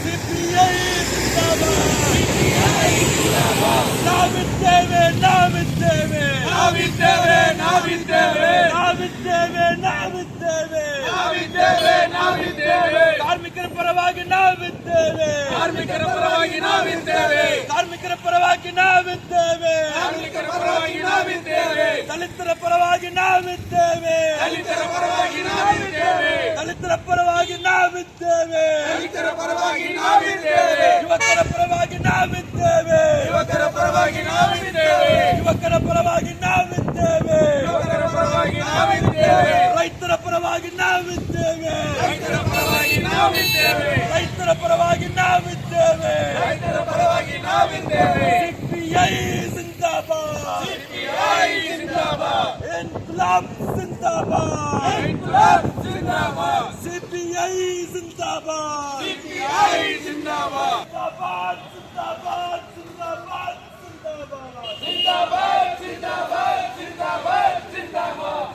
CPI ನಾವಿದ್ದೇವೆ ನಾವಿದ್ದೇವೆ ನಾವಿದ್ದೇವೆ ನಾವಿದ್ದೇವೆ ನಾವಿದ್ದೇವೆ ನಾವಿದ್ದೇವೆ ನಾವಿದ್ದೇವೆ ನಾವಿದ್ದೇವೆ ಕಾರ್ಮಿಕರ ಪರವಾಗಿ ನಾವಿದ್ದೇವೆ ಕಾರ್ಮಿಕರ ಪರವಾಗಿ ನಾವಿದ್ದೇವೆ ಕಾರ್ಮಿಕರ ಪರವಾಗಿ ನಾವಿದ್ದೇವೆ ಕಾರ್ಮಿಕರ ಪರವಾಗಿ ನಾವಿದ್ದೇವೆ ದಲಿತರ ಪರವಾಗಿ ನಾವಿದ್ದೇವೆ ದಲಿತರ ಪರವಾಗಿ ನಾವಿದ್ದೇವೆ ದಲಿತರ ಪರವಾಗಿ ನಾವಿದ್ದೇವೆ ದಲಿತರ ಪರವಾಗಿ ನಾವಿದ್ದೇವೆ ಯುವಕರ ಪರವಾಗಿ ನಾವಿದ್ದೇವೆ ಯುವಕರ ಪರವಾಗಿ ನಾವಿದ್ದೇವೆ ಯುವಕರ ಪರವಾಗಿ ನಾವಿದ್ದೇವೆ ಯುವಕರ ಪರವಾಗಿ ನಾವಿದ್ದೇವೆ ರೈತರ ಪರವಾಗಿ ನಾವಿದ್ದೇವೆ ರೈತರ ಪರವಾಗಿ ನಾವಿದ್ದೇವೆ ರೈತರ ಪರವಾಗಿ ನಾವಿದ್ದೇವೆ ರೈತರ ಪರವಾಗಿ ನಾವಿದ್ದೇವೆ ಸಿಪಿಐ ಜಿಂದಾಬಾದ್ ಸಿಪಿಐ ಜಿಂದಾಬಾದ್ ಇನ್ಕ್ಲಾಬ್ ಜಿಂದಾಬಾದ್ ಇನ್ಕ್ಲಾಬ್ ಜಿಂದಾಬಾದ್ जिंदाबाद सीपीआई जिंदाबाद जिंदाबाद जिंदाबाद जिंदाबाद जिंदाबाद जिंदाबाद जिंदाबाद जिंदाबाद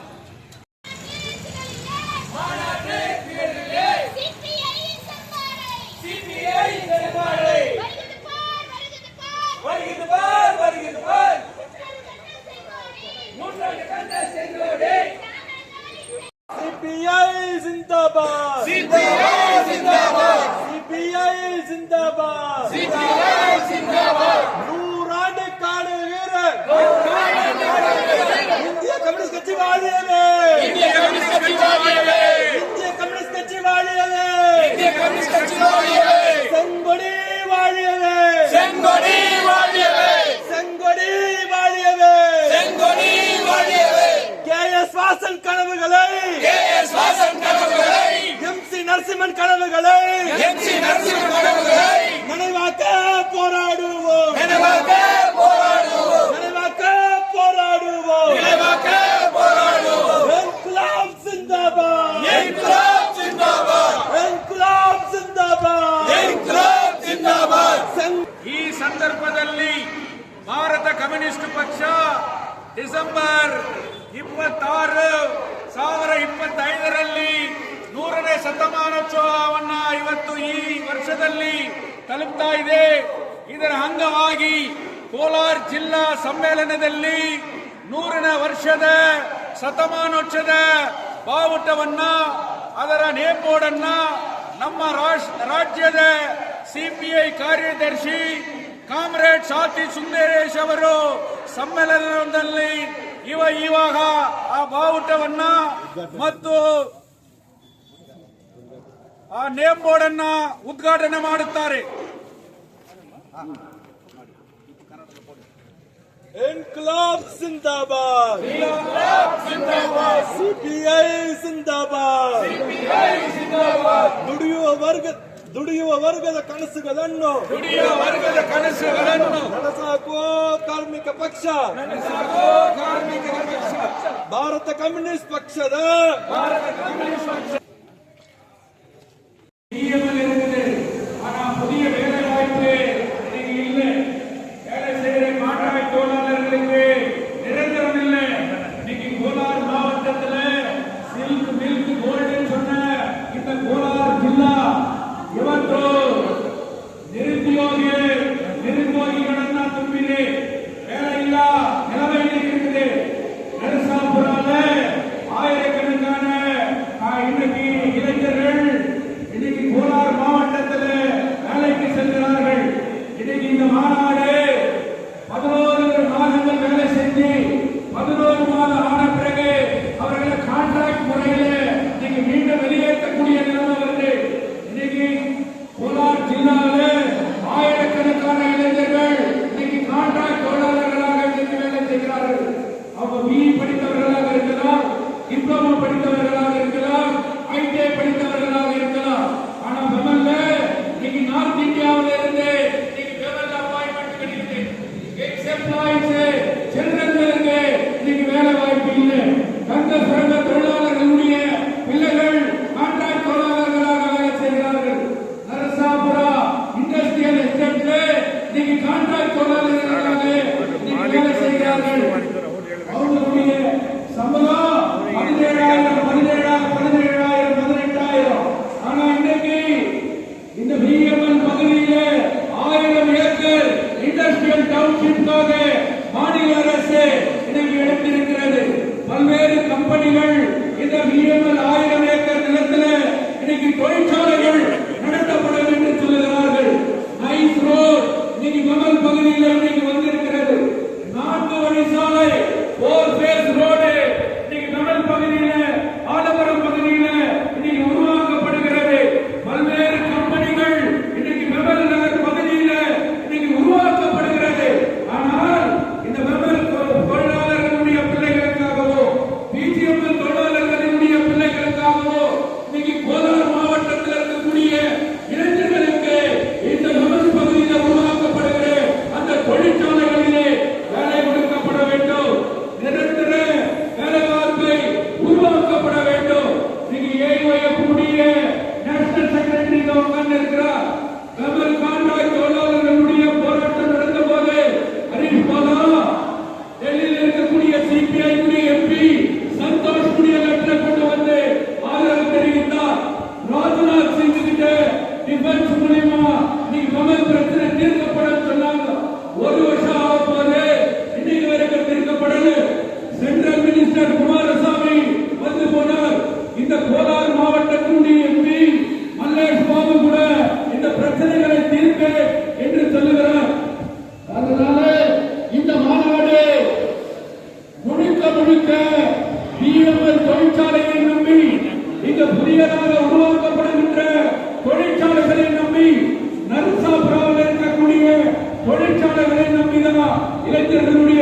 மாநாடு வீரர்களே சிபிஐ சர்க்காரை சிபிஐ சர்க்காரை வருகிறது பார் வருகிறது பார் வருகிறது பார் கட்சி வாழியவே. இந்திய கம்யூனிஸ்ட் கட்சி வாழியவே. இந்திய கம்யூனிஸ்ட் கட்சி வாழியவே. இந்திய கம்யூனிஸ்ட் கட்சி வாழியவே. செங்கொடி வாழியவே. செங்கொடி வாழியவே. செங்கொடி வாழியவே. செங்கொடி வாழியவே. கே எஸ் வாசன் கனவுகளை. கே எஸ் வாசன் கனவுகளை. எம் சி நரசிம்மன் கனவுகளை. எம் சி நரசிம்ம கனவுகளை. நினைவாக்க போராடுவோம். நினைவாக்க போராடுவோம். நினைவாக்க போராடுவோம். நினைவாக்க ಕಮ್ಯುನಿಸ್ಟ್ ಪಕ್ಷ ಡಿಸೆಂಬರ್ ಇಪ್ಪತ್ತಾರು ಸಾವಿರ ಇಪ್ಪತ್ತೈದರಲ್ಲಿ ನೂರನೇ ಶತಮಾನೋತ್ಸವವನ್ನ ಇವತ್ತು ಈ ವರ್ಷದಲ್ಲಿ ತಲುಪ್ತಾ ಇದೆ. ಇದರ ಅಂಗವಾಗಿ ಕೋಲಾರ ಜಿಲ್ಲಾ ಸಮ್ಮೇಳನದಲ್ಲಿ ನೂರನ ವರ್ಷದ ಶತಮಾನೋತ್ಸವದ ಬಾವುಟವನ್ನ, ಅದರ ನೇಪೋಡನ್ನ ನಮ್ಮ ರಾಜ್ಯದ ಸಿಪಿಐ ಕಾರ್ಯದರ್ಶಿ ಕಾಮ್ರೇಡ್ ಸಾತಿ ಸುಂದರೇಶ್ ಅವರು ಸಮ್ಮೇಳನದಲ್ಲಿ ಇವ ಇವಾಗ ಆ ಬಾವುಟವನ್ನ ಮತ್ತು ಆ ನೇಮ್ ಬೋರ್ಡ್ ಅನ್ನ ಉದ್ಘಾಟನೆ ಮಾಡುತ್ತಾರೆ. ಇನ್ಕ್ಲಾಬ್ ಸಿಂದಾಬಾದ್. ಸಿಪಿಐ ಸಿಂದಾಬಾದ್. ದುಡಿಯುವ ವರ್ಗ ದುಡಿಯುವ ವರ್ಗದ ಕನಸುಗಳನ್ನು ದುಡಿಯುವ ವರ್ಗದ ಕನಸುಗಳನ್ನು ನನಸಾಕೋ ಕಾರ್ಮಿಕ ಪಕ್ಷ ಕಾರ್ಮಿಕ ಪಕ್ಷ ಭಾರತ ಕಮ್ಯುನಿಸ್ಟ್ ಪಕ್ಷದ ಭಾರತ ಕಮ್ಯುನಿಸ್ಟ್ ಪಕ್ಷ உருவாக்கப்பட வேண்டும். நீங்க ஏஐஎஃப்னுடைய நேஷனல் செக்ரட்டரி உட்கார்ந்து இருக்கிறார் கமல் காண்டா இளைஞர்களுடைய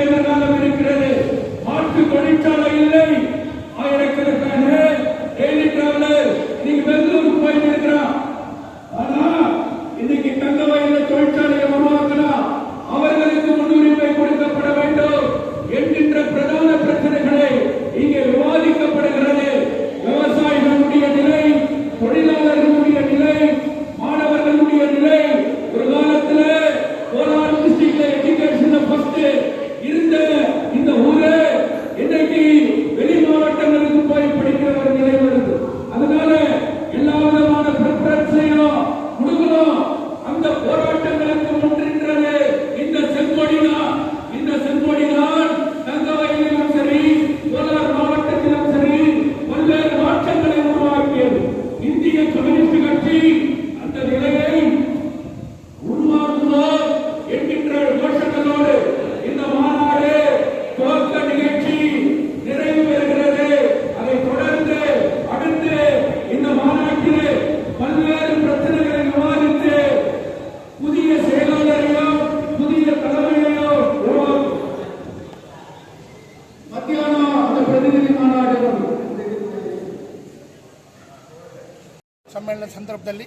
ಸಮ್ಮೇಳನ ಸಂದರ್ಭದಲ್ಲಿ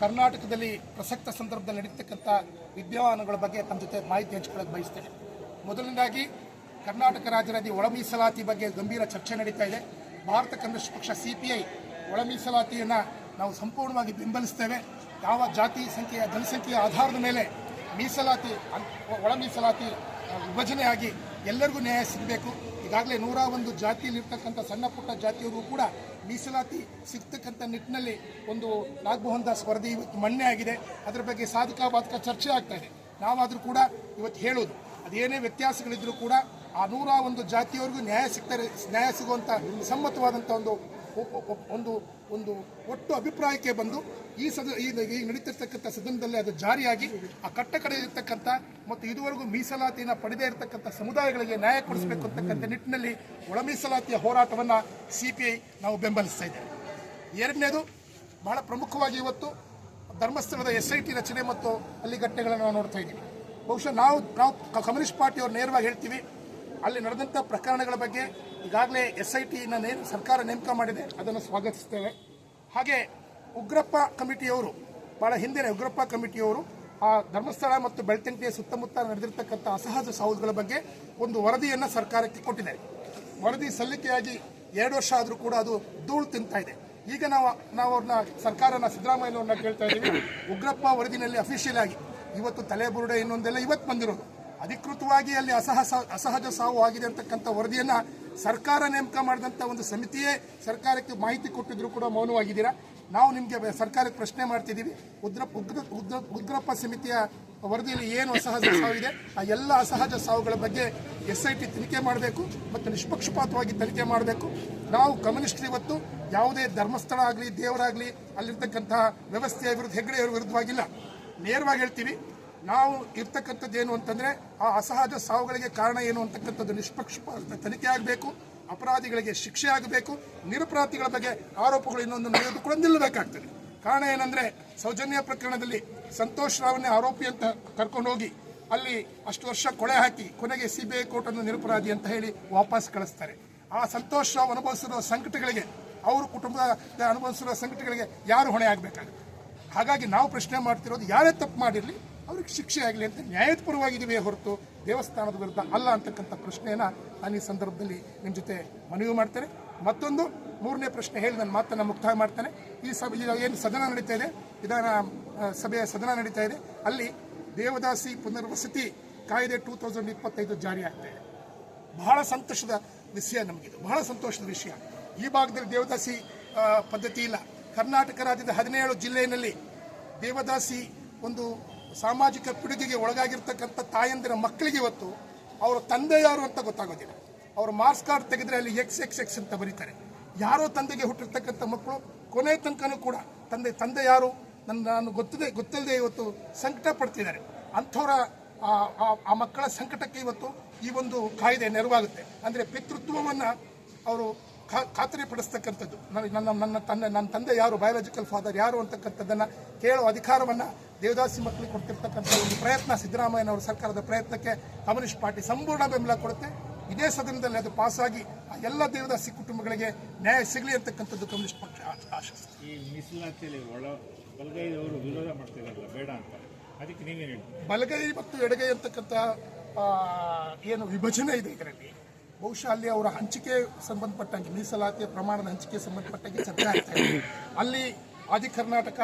ಕರ್ನಾಟಕದಲ್ಲಿ ಪ್ರಸಕ್ತ ಸಂದರ್ಭದಲ್ಲಿ ನಡೀತಕ್ಕಂಥ ವಿದ್ಯಮಾನಗಳ ಬಗ್ಗೆ ತಮ್ಮ ಜೊತೆ ಮಾಹಿತಿ ಹಂಚ್ಕೊಳ್ಳೋಕೆ ಬಯಸ್ತೇನೆ. ಮೊದಲನೇದಾಗಿ, ಕರ್ನಾಟಕ ರಾಜ್ಯದಲ್ಲಿ ಒಳ ಮೀಸಲಾತಿ ಬಗ್ಗೆ ಗಂಭೀರ ಚರ್ಚೆ ನಡೀತಾ ಇದೆ. ಭಾರತ ಕಮ್ಯುನಿಸ್ಟ್ ಪಕ್ಷ ಸಿ ಪಿ ಐ ಒಳ ಮೀಸಲಾತಿಯನ್ನು ನಾವು ಸಂಪೂರ್ಣವಾಗಿ ಬೆಂಬಲಿಸ್ತೇವೆ. ಯಾವ ಜಾತಿ ಸಂಖ್ಯೆಯ, ಜನಸಂಖ್ಯೆಯ ಆಧಾರದ ಮೇಲೆ ಮೀಸಲಾತಿ ಒಳ ಮೀಸಲಾತಿ ವಿಭಜನೆಯಾಗಿ ಎಲ್ಲರಿಗೂ ನ್ಯಾಯ ಸಿಗಬೇಕು. ಈಗಾಗಲೇ ನೂರ ಒಂದು ಜಾತಿಯಲ್ಲಿರ್ತಕ್ಕಂಥ ಸಣ್ಣ ಪುಟ್ಟ ಜಾತಿಯವರು ಕೂಡ ಮೀಸಲಾತಿ ಸಿಗ್ತಕ್ಕಂಥ ನಿಟ್ಟಿನಲ್ಲಿ ಒಂದು ನಾಗಮೋಹನ್ ದಾಸ್ ವರದಿ ಇವತ್ತು ಮಣ್ಣೆ ಆಗಿದೆ. ಅದರ ಬಗ್ಗೆ ಸಾಧಕ ಬಾಧಕ ಚರ್ಚೆ ಆಗ್ತಾ ಇದೆ. ನಾವಾದರೂ ಕೂಡ ಇವತ್ತು ಹೇಳೋದು, ಅದೇನೇ ವ್ಯತ್ಯಾಸಗಳಿದ್ರೂ ಕೂಡ ಆ ನೂರ ಒಂದು ಜಾತಿಯವರೆಗೂ ನ್ಯಾಯ ಸಿಗ್ತಾರೆ, ನ್ಯಾಯ ಸಿಗುವಂಥ ಸಮ್ಮತವಾದಂಥ ಒಂದು ಒಂದು ಒಂದು ಒಟ್ಟು ಅಭಿಪ್ರಾಯಕ್ಕೆ ಬಂದು ಈ ಸದ, ಈ ಈಗ ನಡೀತಿರ್ತಕ್ಕಂಥ ಸದನದಲ್ಲಿ ಅದು ಜಾರಿಯಾಗಿ ಆ ಕಟ್ಟ ಕಡೆ ಇರ್ತಕ್ಕಂಥ ಮತ್ತು ಇದುವರೆಗೂ ಮೀಸಲಾತಿಯನ್ನು ಪಡೆದೇ ಇರತಕ್ಕಂಥ ಸಮುದಾಯಗಳಿಗೆ ನ್ಯಾಯ ಕೊಡಿಸಬೇಕು ಅಂತಕ್ಕಂಥ ನಿಟ್ಟಿನಲ್ಲಿ ಒಳ ಮೀಸಲಾತಿಯ ಹೋರಾಟವನ್ನು ಸಿ ಪಿ ಐ ನಾವು ಬೆಂಬಲಿಸ್ತಾ ಇದ್ದೇವೆ. ಎರಡನೇದು, ಬಹಳ ಪ್ರಮುಖವಾಗಿ ಇವತ್ತು ಧರ್ಮಸ್ಥಳದ ಎಸ್ ಐ ಟಿ ರಚನೆ ಮತ್ತು ಅಲ್ಲಿ ಘಟನೆಗಳನ್ನು ನಾವು ನೋಡ್ತಾ ಇದ್ದೀವಿ. ಬಹುಶಃ ನಾವು ನಾವು ಕಮ್ಯುನಿಸ್ಟ್ ಪಾರ್ಟಿಯವರು ನೇರವಾಗಿ ಹೇಳ್ತೀವಿ ಅಲ್ಲಿ ನಡೆದಂಥ ಪ್ರಕರಣಗಳ ಬಗ್ಗೆ ಈಗಾಗಲೇ ಎಸ್ ಐ ಟಿನ ಸರ್ಕಾರ ನೇಮಕ ಮಾಡಿದೆ. ಅದನ್ನು ಸ್ವಾಗತಿಸ್ತೇವೆ. ಹಾಗೆ ಉಗ್ರಪ್ಪ ಕಮಿಟಿಯವರು, ಬಹಳ ಹಿಂದಿನ ಉಗ್ರಪ್ಪ ಕಮಿಟಿಯವರು, ಆ ಧರ್ಮಸ್ಥಳ ಮತ್ತು ಬೆಳ್ತಂಗಡಿಯ ಸುತ್ತಮುತ್ತ ನಡೆದಿರ್ತಕ್ಕಂಥ ಅಸಹಜ ಸಾವುಗಳ ಬಗ್ಗೆ ಒಂದು ವರದಿಯನ್ನು ಸರ್ಕಾರಕ್ಕೆ ಕೊಟ್ಟಿದ್ದಾರೆ ವರದಿ ಸಲ್ಲಿಕೆಯಾಗಿ ಎರಡು ವರ್ಷ ಆದರೂ ಕೂಡ ಅದು ಧೂಳು ತಿಂತಾ ಇದೆ. ಈಗ ನಾವು ನಾವು ಅವ್ರನ್ನ, ಸರ್ಕಾರನ ಸಿದ್ದರಾಮಯ್ಯನವ್ರನ್ನ ಕೇಳ್ತಾ ಇದ್ದೀವಿ. ಉಗ್ರಪ್ಪ ವರದಿನಲ್ಲಿ ಅಫಿಷಿಯಲ್ ಆಗಿ ಇವತ್ತು ತಲೆಬುರುಡೆ ಇನ್ನೊಂದೆಲ್ಲ ಇವತ್ತು ಬಂದಿರೋದು. ಅಧಿಕೃತವಾಗಿ ಅಲ್ಲಿ ಅಸಹಸ, ಅಸಹಜ ಸಾವು ಆಗಿದೆ ಅಂತಕ್ಕಂಥ ವರದಿಯನ್ನ ಸರ್ಕಾರ ನೇಮಕ ಮಾಡಿದಂಥ ಒಂದು ಸಮಿತಿಯೇ ಸರ್ಕಾರಕ್ಕೆ ಮಾಹಿತಿ ಕೊಟ್ಟಿದ್ರು ಕೂಡ ಮೌನವಾಗಿದ್ದೀರಾ? ನಾವು ನಿಮಗೆ ಸರ್ಕಾರಕ್ಕೆ ಪ್ರಶ್ನೆ ಮಾಡ್ತಿದ್ದೀವಿ. ಉದ್ರ, ಉಗ್ರ, ಉಗ್ರ- ಉಗ್ರಪ್ಪ ಸಮಿತಿಯ ವರದಿಯಲ್ಲಿ ಏನು ಅಸಹಜ ಸಾವಿದೆ? ಆ ಎಲ್ಲ ಅಸಹಜ ಸಾವುಗಳ ಬಗ್ಗೆ ಎಸ್ ಐ ಟಿ ತನಿಖೆ ಮಾಡಬೇಕು ಮತ್ತು ನಿಷ್ಪಕ್ಷಪಾತವಾಗಿ ತನಿಖೆ ಮಾಡಬೇಕು. ನಾವು ಕಮ್ಯುನಿಸ್ಟ್ರಿ ಇವತ್ತು ಯಾವುದೇ ಧರ್ಮಸ್ಥಳ ಆಗಲಿ, ದೇವರಾಗಲಿ ಅಲ್ಲಿರ್ತಕ್ಕಂತಹ ವ್ಯವಸ್ಥೆಯ ವಿರುದ್ಧ, ಹೆಗ್ಗಡೆಯವರ ವಿರುದ್ಧವಾಗಿಲ್ಲ. ನೇರವಾಗಿ ಹೇಳ್ತೀವಿ ನಾವು ಇರ್ತಕ್ಕಂಥದ್ದು ಏನು ಅಂತಂದ್ರೆ ಆ ಅಸಹಜ ಸಾವುಗಳಿಗೆ ಕಾರಣ ಏನು ಅಂತಕ್ಕಂಥದ್ದು ನಿಷ್ಪಕ್ಷಪಾತ ತನಿಖೆ ಆಗಬೇಕು, ಅಪರಾಧಿಗಳಿಗೆ ಶಿಕ್ಷೆ ಆಗಬೇಕು, ನಿರಪರಾಧಿಗಳ ಬಗ್ಗೆ ಆರೋಪಗಳು ಇನ್ನೊಂದು ನಡೆಯೋದು ಕೂಡ ನಿಲ್ಲಬೇಕಾಗ್ತದೆ. ಕಾರಣ ಏನಂದ್ರೆ ಸೌಜನ್ಯ ಪ್ರಕರಣದಲ್ಲಿ ಸಂತೋಷ್ ರಾವ್ನೇ ಆರೋಪಿ ಅಂತ ಕರ್ಕೊಂಡು ಹೋಗಿ ಅಲ್ಲಿ ಅಷ್ಟು ವರ್ಷ ಕೊಳೆ ಹಾಕಿ ಕೊನೆಗೆ ಸಿ ಬಿ ಐ ಕೋರ್ಟನ್ನು ನಿರಪರಾಧಿ ಅಂತ ಹೇಳಿ ವಾಪಸ್ ಕಳಿಸ್ತಾರೆ. ಆ ಸಂತೋಷ್ ರಾವ್ ಅನುಭವಿಸಿರುವ ಸಂಕಟಗಳಿಗೆ, ಅವ್ರ ಕುಟುಂಬದ ಅನುಭವಿಸಿರುವ ಸಂಕಟಗಳಿಗೆ ಯಾರು ಹೊಣೆ ಆಗಬೇಕಾಗುತ್ತೆ? ಹಾಗಾಗಿ ನಾವು ಪ್ರಶ್ನೆ ಮಾಡ್ತಿರೋದು, ಯಾರೇ ತಪ್ಪು ಮಾಡಿರಲಿ ಅವ್ರಿಗೆ ಶಿಕ್ಷೆ ಆಗಲಿ ಅಂತ ನ್ಯಾಯದ ಹೊರತು ದೇವಸ್ಥಾನದ ವಿರುದ್ಧ ಅಲ್ಲ ಅಂತಕ್ಕಂಥ ಪ್ರಶ್ನೆಯನ್ನ ನಾನು ಈ ಸಂದರ್ಭದಲ್ಲಿ ನಿಮ್ಮ ಜೊತೆ ಮನವಿ ಮಾಡ್ತೇನೆ. ಮತ್ತೊಂದು, ಮೂರನೇ ಪ್ರಶ್ನೆ ಹೇಳಿ ನನ್ನ ಮಾತನ್ನು ಮುಕ್ತಾಯ ಮಾಡ್ತೇನೆ. ಈ ಸಭೆ ಏನು ಸದನ ನಡೀತಾ ಇದೆ? ವಿಧಾನ ಸಭೆಯ ಸದನ ನಡೀತಾ ಇದೆ. ಅಲ್ಲಿ ದೇವದಾಸಿ ಪುನರ್ವಸತಿ ಕಾಯ್ದೆ ಟೂ ತೌಸಂಡ್ ಇಪ್ಪತ್ತೈದು ಜಾರಿ ಆಗ್ತಾ ಇದೆ. ಬಹಳ ಸಂತೋಷದ ವಿಷಯ ನಮಗಿದು. ಬಹಳ ಸಂತೋಷದ ವಿಷಯ. ಈ ಭಾಗದಲ್ಲಿ ದೇವದಾಸಿ ಪದ್ಧತಿ ಇಲ್ಲ. ಕರ್ನಾಟಕ ರಾಜ್ಯದ ಹದಿನೇಳು ಜಿಲ್ಲೆಯಲ್ಲಿ ದೇವದಾಸಿ ಒಂದು ಸಾಮಾಜಿಕ ಪಿಡುಗಿಗೆ ಒಳಗಾಗಿರ್ತಕ್ಕಂಥ ತಾಯಂದಿರ ಮಕ್ಕಳಿಗೆ ಇವತ್ತು ಅವರ ತಂದೆ ಯಾರು ಅಂತ ಗೊತ್ತಾಗೋದಿಲ್ಲ. ಅವರು ಮಾರ್ಕ್ಸ್ ಕಾರ್ಡ್ ತೆಗೆದ್ರೆ ಅಲ್ಲಿ ಎಕ್ಸ್ ಎಕ್ಸ್ ಎಕ್ಸ್ ಅಂತ ಬರೀತಾರೆ. ಯಾರೋ ತಂದೆಗೆ ಹುಟ್ಟಿರ್ತಕ್ಕಂಥ ಮಕ್ಕಳು, ಕೊನೆ ತನಕನೂ ಕೂಡ ತಂದೆ ತಂದೆ ಯಾರು? ನನ್ನ ನಾನು ಗೊತ್ತದೆ, ಗೊತ್ತಿಲ್ಲದೆ ಇವತ್ತು ಸಂಕಟ ಪಡ್ತಿದ್ದಾರೆ. ಅಂಥವರ ಆ- ಮಕ್ಕಳ ಸಂಕಟಕ್ಕೆ ಇವತ್ತು ಈ ಒಂದು ಕಾಯ್ದೆ ನೆರವಾಗುತ್ತೆ. ಅಂದರೆ ಪಿತೃತ್ವವನ್ನು ಅವರು ಖಾತರಿ ಪಡಿಸ್ತಕ್ಕಂಥದ್ದು. ನನ್ನ ನನ್ನ ತಂದೆ ನನ್ನ ತಂದೆ ಯಾರು? ಬಯಾಲಜಿಕಲ್ ಫಾದರ್ ಯಾರು ಅಂತಕ್ಕಂಥದ್ದನ್ನು ಕೇಳೋ ಅಧಿಕಾರವನ್ನು ದೇವದಾಸಿ ಮಕ್ಕಳಿಗೆ ಕೊಡ್ತಿರ್ತಕ್ಕಂಥ ಒಂದು ಪ್ರಯತ್ನ ಸಿದ್ದರಾಮಯ್ಯನವರ ಸರ್ಕಾರದ ಪ್ರಯತ್ನಕ್ಕೆ ಕಮ್ಯುನಿಸ್ಟ್ ಪಾರ್ಟಿ ಸಂಪೂರ್ಣ ಬೆಂಬಲ ಕೊಡುತ್ತೆ. ಇದೇ ಸದನದಲ್ಲಿ ಅದು ಪಾಸಾಗಿ ಆ ಎಲ್ಲ ದೇವದಾಸಿ ಕುಟುಂಬಗಳಿಗೆ ನ್ಯಾಯ ಸಿಗಲಿ ಅಂತಕ್ಕಂಥದ್ದು ಕಮ್ಯುನಿಸ್ಟ್ ಪಕ್ಷ ಆ- ಆಶಿಸ್ತದೆ ಈ ಮೀಸಲಾತಿಯಲ್ಲಿ ಒಳ ಬಲಗೈದವರು ವಿರೋಧ ಮಾಡ್ತಿದಾರಲ್ಲ ಬೇಡ ಅಂತ. ಅದಕ್ಕೆ ನೀವೇನು ಬಲಗೈ ಮತ್ತು ಎಡಗೈ ಅಂತಕ್ಕಂಥ ಏನು ವಿಭಜನೆ ಇದೆ ಇದರಲ್ಲಿ. ಬಹುಶಃ ಅಲ್ಲಿ ಅವರ ಹಂಚಿಕೆ ಸಂಬಂಧಪಟ್ಟಂಗೆ ಮೀಸಲಾತಿಯ ಪ್ರಮಾಣದ ಹಂಚಿಕೆ ಸಂಬಂಧಪಟ್ಟಂಗೆ ಚರ್ಚೆ ಆಗ್ತಾ ಇದೆ. ಅಲ್ಲಿ ಆದಿ ಕರ್ನಾಟಕ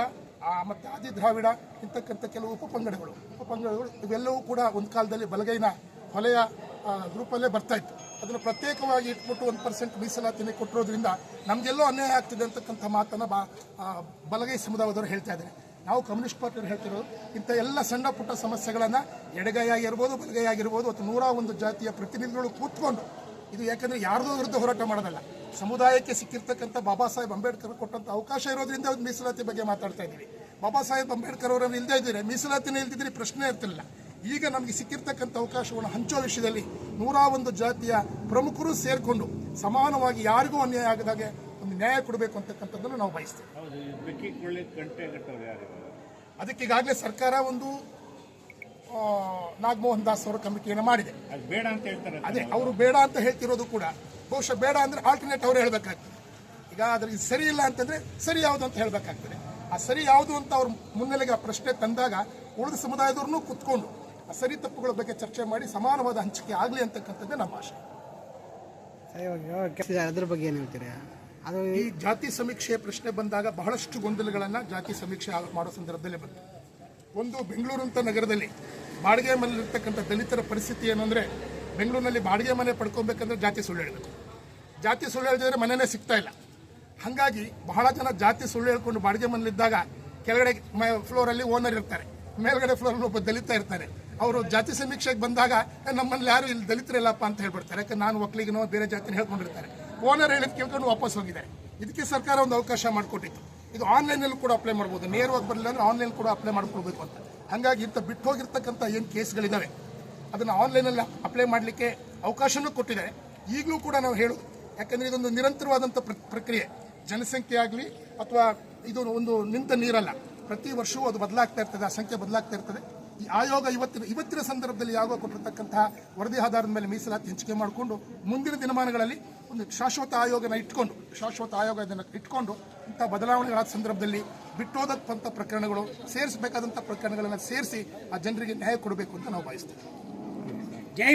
ಮತ್ತೆ ಆದಿ ದ್ರಾವಿಡ ಇಂತಕ್ಕಂಥ ಕೆಲವು ಉಪಪಂಗಡಗಳು. ಉಪಪಂಗಡಗಳು ಇವೆಲ್ಲವೂ ಕೂಡ ಒಂದು ಕಾಲದಲ್ಲಿ ಬಲಗೈನ ಹೊಲೆಯ ಗ್ರೂಪಲ್ಲೇ ಬರ್ತಾ ಇತ್ತು. ಅದನ್ನು ಪ್ರತ್ಯೇಕವಾಗಿ ಇಟ್ಬಿಟ್ಟು ಒಂದು ಪರ್ಸೆಂಟ್ ಮೀಸಲಾತಿನೇ ಕೊಟ್ಟಿರೋದ್ರಿಂದ ನಮಗೆಲ್ಲೋ ಅನ್ಯಾಯ ಆಗ್ತಿದೆ ಅಂತಕ್ಕಂಥ ಮಾತನ್ನು ಬಾ ಬಲಗೈ ಸಮುದಾಯದವರು ಹೇಳ್ತಾ ಇದ್ದಾರೆ. ನಾವು ಕಮ್ಯುನಿಸ್ಟ್ ಪಾರ್ಟಿಯವರು ಹೇಳ್ತಿರೋದು, ಇಂಥ ಎಲ್ಲ ಸಣ್ಣ ಪುಟ್ಟ ಸಮಸ್ಯೆಗಳನ್ನು ಎಡಗೈ ಆಗಿರ್ಬೋದು ಬಲಗೈ ಆಗಿರ್ಬೋದು ಅಥವಾ ನೂರ ಒಂದು ಜಾತಿಯ ಪ್ರತಿನಿಧಿಗಳು ಕೂತ್ಕೊಂಡು, ಇದು ಯಾಕಂದ್ರೆ ಯಾರದೋ ವಿರುದ್ಧ ಹೋರಾಟ ಮಾಡೋದಲ್ಲ. ಸಮುದಾಯಕ್ಕೆ ಸಿಕ್ಕಿರ್ತಕ್ಕಂಥ ಬಾಬಾ ಸಾಹೇಬ್ ಅಂಬೇಡ್ಕರ್ ಕೊಟ್ಟಂತ ಅವಕಾಶ ಇರೋದ್ರಿಂದ ಒಂದು ಮೀಸಲಾತಿ ಬಗ್ಗೆ ಮಾತಾಡ್ತಾ ಇದ್ದೀವಿ. ಬಾಬಾ ಸಾಹೇಬ್ ಅಂಬೇಡ್ಕರ್ ಅವರನ್ನು ಇಲ್ಲದೇ ಇದ್ದೀರಿ ಮೀಸಲಾತಿನೇ ಇಲ್ದಿದ್ರೆ ಪ್ರಶ್ನೆ ಇರ್ತಿಲ್ಲ. ಈಗ ನಮಗೆ ಸಿಕ್ಕಿರ್ತಕ್ಕಂಥ ಅವಕಾಶವನ್ನು ಹಂಚೋ ವಿಷಯದಲ್ಲಿ ನೂರ ಒಂದು ಜಾತಿಯ ಪ್ರಮುಖರು ಸೇರಿಕೊಂಡು ಸಮಾನವಾಗಿ ಯಾರಿಗೂ ಅನ್ಯಾಯ ಆಗದಾಗೆ ಒಂದು ನ್ಯಾಯ ಕೊಡಬೇಕು ಅಂತಕ್ಕಂಥದ್ದನ್ನು ನಾವು ಬಯಸ್ತೇವೆ. ಅದಕ್ಕೆ ಈಗಾಗಲೇ ಸರ್ಕಾರ ಒಂದು ನಾಗಮೋಹನ್ ದಾಸ್ ಅವರ ಕಮಿಟಿಯನ್ನು ಮಾಡಿದೆ. ಅದು ಬೇಡ ಅಂತ ಹೇಳ್ತಾರೆ ಅದೇ ಅವರು ಬೇಡ ಅಂತ ಹೇಳ್ತಿರೋದು ಕೂಡ ಬಹುಶಃ ಬೇಡ ಅಂದ್ರೆ ಆಲ್ಟರ್ನೇಟ್ ಅವ್ರು ಹೇಳಬೇಕಾಗ್ತದೆ. ಈಗ ಅದ್ರ ಇದು ಸರಿ ಇಲ್ಲ ಅಂತಂದ್ರೆ ಸರಿ ಯಾವುದು ಅಂತ ಹೇಳ್ಬೇಕಾಗ್ತದೆ. ಆ ಸರಿ ಯಾವುದು ಅಂತ ಅವ್ರ ಮುನ್ನೆಲೆಗೆ ಆ ಪ್ರಶ್ನೆ ತಂದಾಗ ಉಳಿದ ಸಮುದಾಯದವ್ರನ್ನೂ ಕುತ್ಕೊಂಡು ಆ ಸರಿ ತಪ್ಪುಗಳ ಬಗ್ಗೆ ಚರ್ಚೆ ಮಾಡಿ ಸಮಾನವಾದ ಹಂಚಿಕೆ ಆಗಲಿ ಅಂತಕ್ಕಂಥದ್ದೇ ನಮ್ಮ ಆಶೆ. ಅದ್ರ ಬಗ್ಗೆ ಏನು ಹೇಳ್ತೀರಾ? ಅದು ಈ ಜಾತಿ ಸಮೀಕ್ಷೆ ಪ್ರಶ್ನೆ ಬಂದಾಗ ಬಹಳಷ್ಟು ಗೊಂದಲಗಳನ್ನ ಜಾತಿ ಸಮೀಕ್ಷೆ ಮಾಡೋ ಸಂದರ್ಭದಲ್ಲಿ ಬಂತು. ಒಂದು ಬೆಂಗಳೂರು ಅಂತ ನಗರದಲ್ಲಿ ಬಾಡಿಗೆ ಮನೆಯಲ್ಲಿರ್ತಕ್ಕಂಥ ದಲಿತರ ಪರಿಸ್ಥಿತಿ ಏನು ಅಂದರೆ ಬೆಂಗಳೂರಿನಲ್ಲಿ ಬಾಡಿಗೆ ಮನೆ ಪಡ್ಕೊಬೇಕಂದ್ರೆ ಜಾತಿ ಸುಳ್ಳು ಹೇಳಬೇಕು. ಜಾತಿ ಸುಳ್ಳು ಹೇಳಿದ್ರೆ ಮನೆನೇ ಸಿಗ್ತಾ ಇಲ್ಲ. ಹಾಗಾಗಿ ಬಹಳ ಜನ ಜಾತಿ ಸುಳ್ಳು ಹೇಳ್ಕೊಂಡು ಬಾಡಿಗೆ ಮನೆಯಲ್ಲಿದ್ದಾಗ ಕೆಳಗಡೆ ಫ್ಲೋರಲ್ಲಿ ಓನರ್ ಇರ್ತಾರೆ. ಮೇಲ್ಗಡೆ ಫ್ಲೋರಲ್ಲಿ ಒಬ್ಬ ದಲಿತ ಇರ್ತಾರೆ. ಅವರು ಜಾತಿ ಸಮೀಕ್ಷೆಗೆ ಬಂದಾಗ ನಮ್ಮಲ್ಲಿ ಯಾರು ಇಲ್ಲಿ ದಲಿತರಿಲ್ಲಪ್ಪ ಅಂತ ಹೇಳ್ಬಿಡ್ತಾರೆ. ಯಾಕಂದ್ರೆ ನಾನು ಒಕ್ಕಲಿಗನೋ ಬೇರೆ ಜಾತಿನ ಹೇಳ್ಕೊಂಡಿರ್ತಾರೆ. ಓನರ್ ಹೇಳಿದ್ ಕೇಳ್ಕೊಂಡು ವಾಪಸ್ ಹೋಗಿದ್ದಾರೆ. ಇದಕ್ಕೆ ಸರ್ಕಾರ ಒಂದು ಅವಕಾಶ ಮಾಡಿಕೊಟ್ಟಿತ್ತು. ಇದು ಆನ್ಲೈನಲ್ಲಿ ಕೂಡ ಅಪ್ಲೈ ಮಾಡ್ಬೋದು. ನೇರವಾಗಿ ಬರಲಿಲ್ಲ ಅಂದ್ರೆ ಆನ್ಲೈನ್ ಕೂಡ ಅಪ್ಲೈ ಮಾಡ್ಕೊಳ್ಬೇಕು ಅಂತ. ಹಾಗಾಗಿ ಇಂಥ ಬಿಟ್ಟು ಹೋಗಿರ್ತಕ್ಕಂಥ ಏನು ಕೇಸ್ಗಳಿದ್ದಾವೆ ಅದನ್ನು ಆನ್ಲೈನಲ್ಲಿ ಅಪ್ಲೈ ಮಾಡಲಿಕ್ಕೆ ಅವಕಾಶನೂ ಕೊಟ್ಟಿದ್ದಾರೆ. ಈಗಲೂ ಕೂಡ ನಾವು ಹೇಳೋದು ಯಾಕಂದರೆ ಇದೊಂದು ನಿರಂತರವಾದಂಥ ಪ್ರ- ಪ್ರಕ್ರಿಯೆ. ಜನಸಂಖ್ಯೆ ಆಗಲಿ ಅಥವಾ ಇದು ಒಂದು ನಿಂತ ನೀರಲ್ಲ. ಪ್ರತಿ ವರ್ಷವೂ ಅದು ಬದಲಾಗ್ತಾ ಇರ್ತದೆ, ಆ ಸಂಖ್ಯೆ ಬದಲಾಗ್ತಾ ಇರ್ತದೆ. ಈ ಆಯೋಗ ಇವತ್ತಿನ ಇವತ್ತಿನ ಸಂದರ್ಭದಲ್ಲಿ ಆಯೋಗ ಕೊಟ್ಟಿರ್ತಕ್ಕಂತಹ ವರದಿ ಆಧಾರದ ಮೇಲೆ ಮೀಸಲಾತಿ ಹಂಚಿಕೆ ಮಾಡಿಕೊಂಡು ಮುಂದಿನ ದಿನಮಾನಗಳಲ್ಲಿ ಒಂದು ಶಾಶ್ವತ ಆಯೋಗನ ಇಟ್ಕೊಂಡು, ಶಾಶ್ವತ ಆಯೋಗ ಇದನ್ನು ಇಟ್ಕೊಂಡು ಇಂಥ ಬದಲಾವಣೆಗಳಾದ ಸಂದರ್ಭದಲ್ಲಿ ಬಿಟ್ಟೋದಂಥ ಪ್ರಕರಣಗಳು, ಸೇರಿಸಬೇಕಾದಂಥ ಪ್ರಕರಣಗಳನ್ನು ಸೇರಿಸಿ ಆ ಜನರಿಗೆ ನ್ಯಾಯ ಕೊಡಬೇಕು ಅಂತ ನಾವು ಬಯಸ್ತೇವೆ ಜೈ